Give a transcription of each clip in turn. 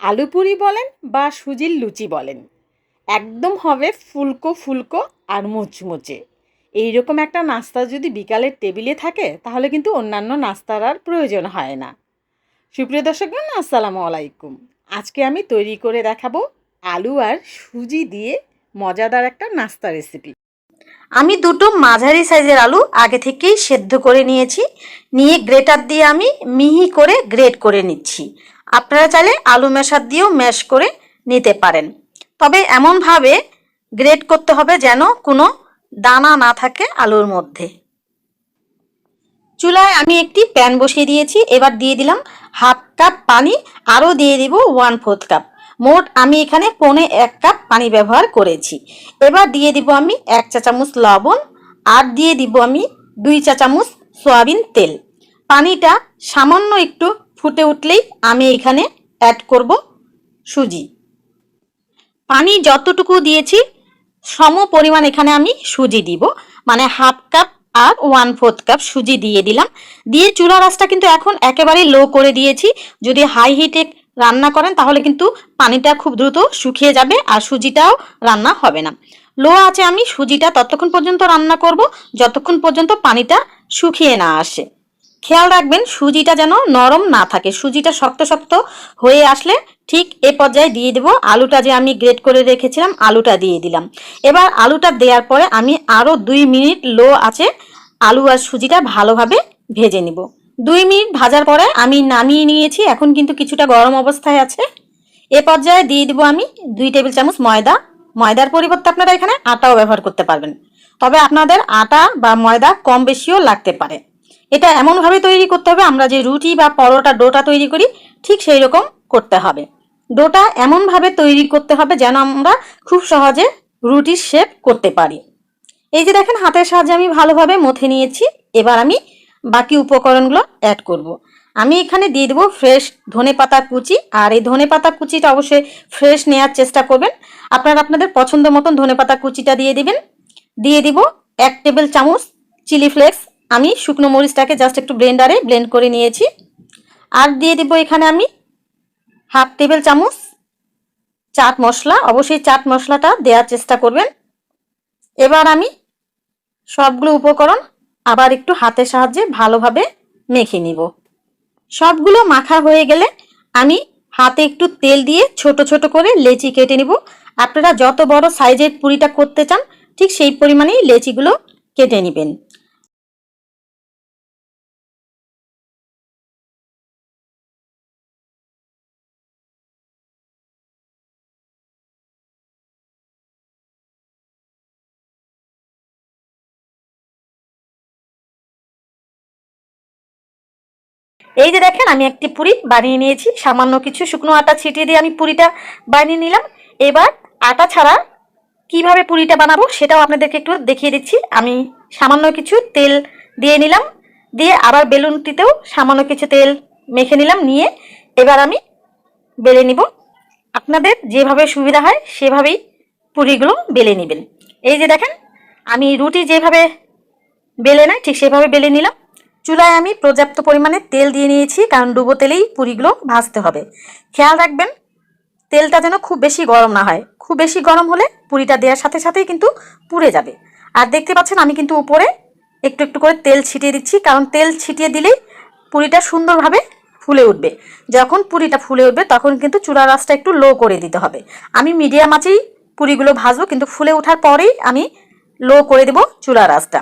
আলু পুরি বলেন বা সুজির লুচি বলেন। একদম হবে ফুলকো ফুলকো আর মুচমুচে। এইরকম একটা নাস্তা যদি বিকালের টেবিলে থাকে, তাহলে কিন্তু অন্যান্য নাস্তার আর প্রয়োজন হয় না। সুপ্রিয় দর্শকগণ আসসালামু আলাইকুম। আজকে আমি তৈরি করে দেখাবো আলু আর সুজি দিয়ে মজাদার একটা নাস্তা রেসিপি আমি দুটো মাঝারি সাইজের আলু আগে থেকেই সেদ্ধ করে নিয়েছি। নিয়ে গ্রেটার দিয়ে আমি মিহি করে গ্রেট করে নিচ্ছি। আপনারা চাইলে আলু মেশার দিয়েও ম্যাশ করে নিতে পারেন। তবে এমনভাবে গ্রেট করতে হবে যেন কোনো দানা না থাকে আলুর মধ্যে। চুলায় আমি একটি প্যান বসিয়ে দিয়েছি। এবার দিয়ে দিলাম হাফ কাপ পানি। আরও দিয়ে দিব ওয়ান ফোর্থ কাপ। মোট আমি এখানে পৌনে এক কাপ পানি ব্যবহার করেছি। এবার দিয়ে দিব আমি এক চা চামচ লবণ। আর দিয়ে দিব আমি দুই চা চামচ সয়াবিন তেল। পানিটা সামান্য একটু ফুটে উঠলেই আমি এখানে অ্যাড করব সুজি। পানি যতটুকু দিয়েছি, সম পরিমাণ এখানে আমি সুজি দিব। মানে হাফ কাপ আর ওয়ান ফোর্থ কাপ সুজি দিয়ে দিলাম। দিয়ে চুলা রাসটা কিন্তু এখন একেবারে লো করে দিয়েছি। যদি হাই হিটে রান্না করেন, তাহলে কিন্তু পানিটা খুব দ্রুত শুকিয়ে যাবে আর সুজিটাও রান্না হবে না। লো আছে আমি সুজিটা ততক্ষণ পর্যন্ত রান্না করব, যতক্ষণ পর্যন্ত পানিটা শুকিয়ে না আসে। খেয়াল রাখবেন, সুজিটা যেন নরম না থাকে। সুজিটা শক্ত শক্ত হয়ে আসলে ঠিক এ পর্যায়ে দিয়ে দেবো। আলুটা যে আমি গ্রেট করে রেখেছিলাম, আলুটা দিয়ে দিলাম। এবার আলুটা দেওয়ার পরে আমি আরও দুই মিনিট লো আছে আলু আর সুজিটা ভালোভাবে ভেজে নিব। দুই মিনিট ভাজার পরে আমি নামিয়ে নিয়েছি, এখন কিন্তু কিছুটা গরম অবস্থায় আছে। এ পর্যায়ে দিয়ে দিব আমি দুই টেবিল চামচ ময়দা। ময়দার পরিবর্তে আপনারা এখানে আটাও ব্যবহার করতে পারবেন। তবে আপনাদের আটা বা ময়দা কম বেশিও লাগতে পারে। এটা এমনভাবে তৈরি করতে হবে, আমরা যে রুটি বা পরোটা ডোটা তৈরি করি, ঠিক সেই রকম করতে হবে। ডোটা এমনভাবে তৈরি করতে হবে যেন আমরা খুব সহজে রুটির শেপ করতে পারি। এই যে দেখেন, হাতের সাহায্যে আমি ভালোভাবে মথে নিয়েছি, এবার আমি বাকি উপকরণগুলো অ্যাড করব। আমি এখানে দিয়ে দেবো ফ্রেশ ধনে পাতা কুচি, আর এই ধনে পাতা কুচিটা অবশ্যই ফ্রেশ নেওয়ার চেষ্টা করবেন। আপনারা আপনাদের পছন্দ মতন ধনে পাতা কুচিটা দিয়ে দিবেন। দিয়ে দিব এক টেবিল চামচ চিলি ফ্লেক্স আমি শুকনো মরিচটাকে জাস্ট একটু ব্লেন্ডারে ব্লেন্ড করে নিয়েছি। আর দিয়ে দিব এখানে আমি হাফ টেবিল চামচ চাট মশলা। অবশ্যই চাট মশলাটা দেওয়ার চেষ্টা করবেন। এবার আমি সবগুলো উপকরণ আবার একটু হাতের সাহায্যে ভালোভাবে মেখে নিব। সবগুলো মাখা হয়ে গেলে আমি হাতে একটু তেল দিয়ে ছোট ছোট করে লেচি কেটে নিব। আপনারা যত বড় সাইজের পুরিটা করতে চান, ঠিক সেই পরিমাণেই লেচিগুলো কেটে নেবেন। এই যে দেখেন, আমি একটি পুরি বানিয়ে নিয়েছি। সামান্য কিছু শুকনো আটা ছিটিয়ে দিয়ে আমি পুরিটা বানিয়ে নিলাম। এবার আটা ছাড়া কীভাবে পুরিটা বানাবো সেটাও আপনাদেরকে একটু দেখিয়ে দিচ্ছি। আমি সামান্য কিছু তেল দিয়ে নিলাম। দিয়ে আবার বেলুনটিতেও সামান্য কিছু তেল মেখে নিলাম। নিয়ে এবার আমি বেলে নিব। আপনাদের যেভাবে সুবিধা হয় সেভাবেই পুরিগুলো বেলে নেবেন। এই যে দেখেন, আমি রুটি যেভাবে বেলে নেয় ঠিক সেভাবে বেলে নিলাম। চুলায় আমি পর্যাপ্ত পরিমাণে তেল দিয়ে নিয়েছি, কারণ ডুবো তেলেই পুরিগুলো ভাজতে হবে। খেয়াল রাখবেন, তেলটা যেন খুব বেশি গরম না হয়। খুব বেশি গরম হলে পুরিটা দেওয়ার সাথে সাথেই কিন্তু পুড়ে যাবে। আর দেখতে পাচ্ছেন আমি কিন্তু উপরে একটু একটু করে তেল ছিটিয়ে দিচ্ছি, কারণ তেল ছিটিয়ে দিলেই পুরিটা সুন্দরভাবে ফুলে উঠবে। যখন পুরিটা ফুলে উঠবে, তখন কিন্তু চুলার আঁচটা একটু লো করে দিতে হবে। আমি মিডিয়াম আঁচেই পুরিগুলো ভাজবো, কিন্তু ফুলে ওঠার পরেই আমি লো করে দেব চুলার আঁচটা।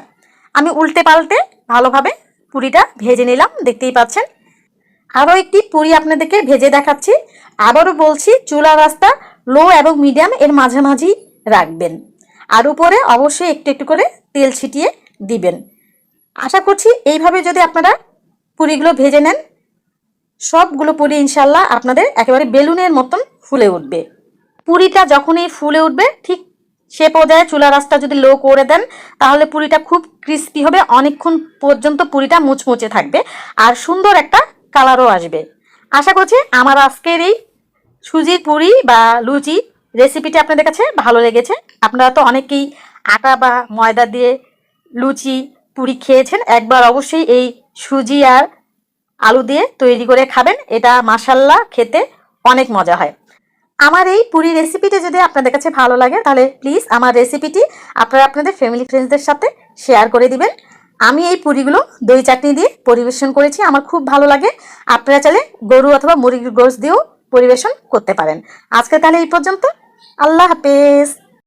আমি উল্টে পাল্টে ভালোভাবে পুরিটা ভেজে নিলাম, দেখতেই পাচ্ছেন। আরও একটি পুরি আপনাদেরকে ভেজে দেখাচ্ছি। আবারও বলছি, চুলা রাস্তা লো এবং মিডিয়াম এর মাঝামাঝি রাখবেন। আর উপরে অবশ্যই একটু একটু করে তেল ছিটিয়ে দিবেন। আশা করছি এইভাবে যদি আপনারা পুরিগুলো ভেজে নেন, সবগুলো পুরি ইনশাল্লাহ আপনাদের একেবারে বেলুনের মতন ফুলে উঠবে। পুরিটা যখনই ফুলে উঠবে, ঠিক সে পর্যায়ে চুলা রাসটা যদি লো করে দেন, তাহলে পুরিটা খুব ক্রিস্পি হবে, অনেকক্ষণ পর্যন্ত পুরিটা মুচমুচে থাকবে আর সুন্দর একটা কালারও আসবে। আশা করছি আমার আজকের এই সুজির পুরি বা লুচি রেসিপিটি আপনাদের কাছে ভালো লেগেছে। আপনারা তো অনেকেই আটা বা ময়দা দিয়ে লুচি, পুরি খেয়েছেন, একবার অবশ্যই এই সুজি আর আলু দিয়ে তৈরি করে খাবেন। এটা মাসাল্লা খেতে অনেক মজা হয়। আমার এই পুরি রেসিপিটি যদি আপনাদের কাছে ভালো লাগে, তাহলে প্লিজ আমার রেসিপিটি আপনারা আপনাদের ফ্যামিলি ফ্রেন্ডসদের সাথে শেয়ার করে দিবেন। আমি এই পুরিগুলো দই চাটনি দিয়ে পরিবেশন করেছি, আমার খুব ভালো লাগে। আপনারা চাইলে গরু অথবা মুরগির গোশ দিয়েও পরিবেশন করতে পারেন। আজকে তাহলে এই পর্যন্ত। আল্লাহ হাফেজ।